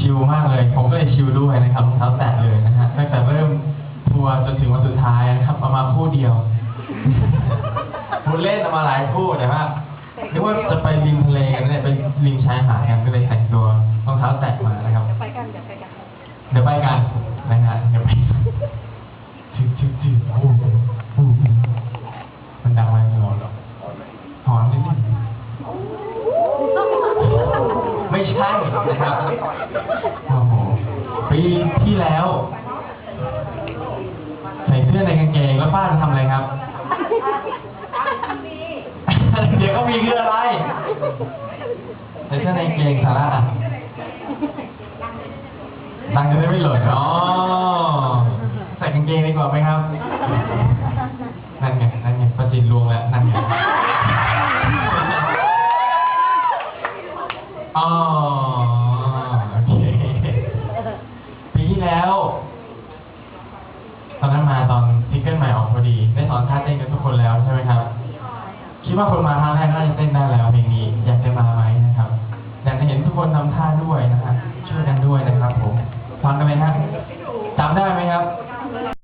ชิลมากเลย ผมก็เลยชิลด้วยนะครับรองเท้าแตะเลยนะฮะตั้งแต่เริ่มทัวร์จนถึงวันสุดท้ายนะครับประมาณคู่เดียวพูดเล่นเอามาหลายคู่แต่ว่านึกว่าจะไปริมทะเลกันเนี่ยไปริมชายหาดกันก็เลยแต่งตัวรองเท้าแตะมานะครับไปกัน เดี๋ยวไปกัน เดี๋ยวไปกันนะฮะเดี๋ยวไปกันถึงถึงถึงโอ้โหโอ้โหมันดังไหมไม่หอนหรอกหอนนิดนึง ไม่ใช่นะครับโอ้โหปีที่แล้ว ใส่เสื้อในกางเกงแล้วป้าจะทำอะไรครับ เดี๋ยวก็มีคืออะไรใส่เสื้อในกางเกงสาระอะตังจะได้ไม่หล่นอ๋อใส่กางเกงดีกว่าไหมครับ นั่นไง นั่นไงประจินลวงแล้ว นั่นไง อ๋อโอเคปีที่แล้ว ตอนนั้นมาตอนซิงเกิลใหม่ออกพอดี ได้สอนท่าเต้นกันทุกคนแล้วใช่ไหมครับ คิดว่าคนมาท่าแรกน่าจะเต้นได้แล้วเพลงนี้ อยากจะมาไหม